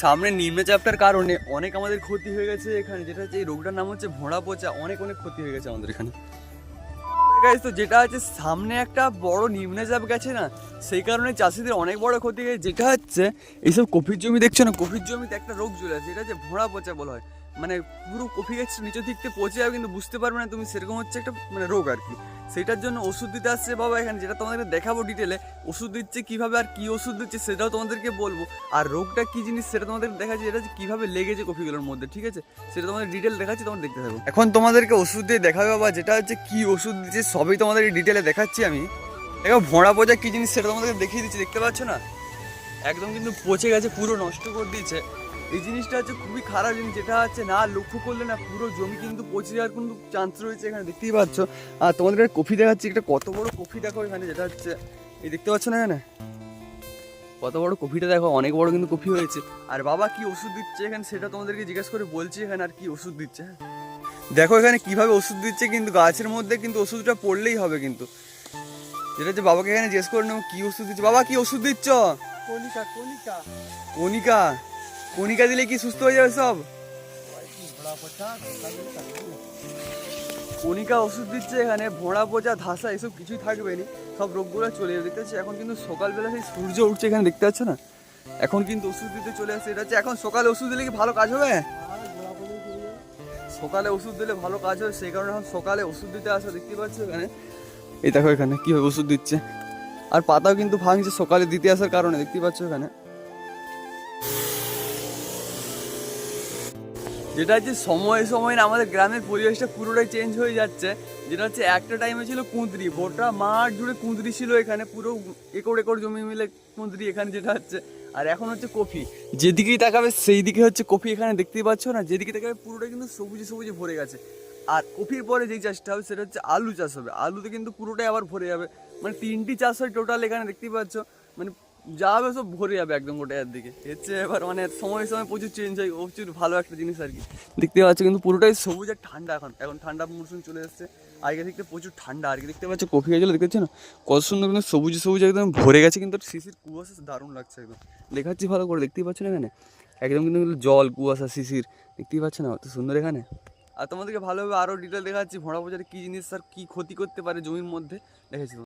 সামনে নিম্নচাপটার কারণে অনেক আমাদের ক্ষতি হয়ে গেছে এখানে। যেটা হচ্ছে এই রোগটার নাম হচ্ছে ভোঁড়া পচা। অনেক অনেক ক্ষতি হয়ে গেছে আমাদের এখানে। তো যেটা হচ্ছে সামনে একটা বড় নিম্নচাপ গেছে না, সেই কারণে চাষিদের অনেক বড় ক্ষতি হয়েছে যেটা হচ্ছে, এইসব কফির জমি দেখছ না? কফির জমিতে একটা রোগ চলে আছে যেটা হচ্ছে ভোঁড়া পচা বলা হয়। মানে পুরো কফি গাছ নিচের দিক থেকে পচে যাবে কিন্তু বুঝতে পারবে না তুমি, সেরকম হচ্ছে একটা মানে রোগ আর কি। সেটার জন্য ওষুধ দিতে আসছে বাবা এখানে, যেটা তোমাদেরকে দেখাবো ডিটেলে ওষুধ দিচ্ছে কীভাবে আর কী ওষুধ দিচ্ছে সেটাও তোমাদেরকে বলব। আর রোগটা কী জিনিস সেটা তোমাদের দেখাচ্ছি হচ্ছে কীভাবে লেগেছে কফিগুলোর মধ্যে, ঠিক আছে? সেটা তোমাদের ডিটেল দেখাচ্ছি, তোমরা দেখতে থাকো। এখন তোমাদেরকে ওষুধ দিয়ে দেখাবে বাবা, যেটা হচ্ছে কী ওষুধ দিচ্ছে, সবই তোমাদের ডিটেলে দেখাচ্ছি আমি। দেখো, ভোঁড়া পচা কী জিনিস সেটা তোমাদেরকে দেখিয়ে দিচ্ছি, দেখতে পাচ্ছ না? একদম কিন্তু পচে গেছে, পুরো নষ্ট করে দিয়েছে। এই জিনিসটা হচ্ছে খুবই খারাপ জিনিস যেটা হচ্ছে না লক্ষ্য করলে না পুরো জমি কিন্তু পচে যাওয়ার কিন্তু চান্স রয়েছে এখানে দেখতেই পাচ্ছ। আর তোমাদের কফি দেখাচ্ছি একটা কত বড় কফি দেখো এখানে যেটা হচ্ছে এই দেখতে পাচ্ছ না এখানে? কত বড় কফিটা দেখো অনেক বড় কিন্তু কফি হয়েছে। আর বাবা কি ওষুধ দিচ্ছে এখানে সেটা তোমাদেরকে জিজ্ঞেস করে বলছি এখানে আর কি ওষুধ দিচ্ছে। হ্যাঁ দেখো এখানে কীভাবে ওষুধ দিচ্ছে কিন্তু গাছের মধ্যে কিন্তু ওষুধটা পড়লেই হবে কিন্তু। যেটা হচ্ছে বাবাকে এখানে জিজ্ঞেস করে নেব কি ওষুধ দিচ্ছে? বাবা কি ওষুধ দিচ্ছ? কনিকা কনিকা কণিকা কণিকা দিলে কি সুস্থ হয়ে যাবে সব? কণিকা ওষুধ দিচ্ছে এখানে, ভোঁড়া, পচা, ধাসা, এসব কিছুই থাকবে না। সব রোগগুলো চলে যাবে দেখতে এখন কিন্তু সকালবেলা সেই সূর্য উঠছে এখানে, দেখতে পাচ্ছ না? এখন কিন্তু ওষুধ দিতে চলে আসছে, এটা হচ্ছে এখন সকালে ওষুধ দিলে কি ভালো কাজ হবে? সকালে ওষুধ দিলে ভালো কাজ হয় সেই কারণে এখন সকালে ওষুধ দিতে আসা, দেখতে পাচ্ছ এখানে? এই দেখো এখানে, কীভাবে ওষুধ দিচ্ছে। আর পাতাও কিন্তু ভাঙছে সকালে দিতে আসার কারণে, দেখতে পাচ্ছ এখানে। যেটা হচ্ছে সময়ে সময়ে আমাদের গ্রামের পরিবেশটা পুরোটাই চেঞ্জ হয়ে যাচ্ছে। যেটা হচ্ছে একটা টাইমে ছিল কুঁদরি, গোটা মাঠ জুড়ে কুঁদরি ছিল এখানে, পুরো একর একর জমি মিলে কুঁদরি এখানে যেটা হচ্ছে। আর এখন হচ্ছে কফি। যেদিকেই তাকাবে সেই দিকে হচ্ছে কফি এখানে দেখতেই পাচ্ছ না, যেদিকে তাকাবে পুরোটাই কিন্তু সবুজে সবুজে ভরে গেছে। আর কফির পরে যেই চাষটা হবে সেটা হচ্ছে আলু চাষ হবে। আলুতে কিন্তু পুরোটাই আবার ভরে যাবে। মানে তিনটি চাষ হয় টোটাল এখানে, দেখতেই পাচ্ছ। মানে যা হবে সব ভরে যাবে একদম গোটার দিকে। হচ্ছে এবার মানে সময় সময় প্রচুর চেঞ্জ হয়, প্রচুর ভালো একটা জিনিস আর কি। দেখতে পাচ্ছ কিন্তু পুরোটাই সবুজ আর ঠান্ডা এখন। এখন ঠান্ডা মরশুম চলে এসছে। আগে দেখতে প্রচুর ঠান্ডা। আর কি দেখতে পাচ্ছ কফি গাছগুলো, দেখতে পাচ্ছ না? কত সুন্দর কিন্তু সবুজ সবুজ একদম ভরে গেছে কিন্তু শিশির কুয়াশা দারুণ লাগছে একদম। দেখাচ্ছি ভালো করে, দেখতেই পাচ্ছ না এখানে? একদম কিন্তু জল, কুয়াশা, শিশির, দেখতেই পাচ্ছ না? অত সুন্দর এখানে? আর তোমাদেরকে ভালোভাবে আরও ডিটেল দেখাচ্ছি। ভোঁড়া বোঝার কী জিনিস আর কী ক্ষতি করতে পারে জমির মধ্যে? দেখেছি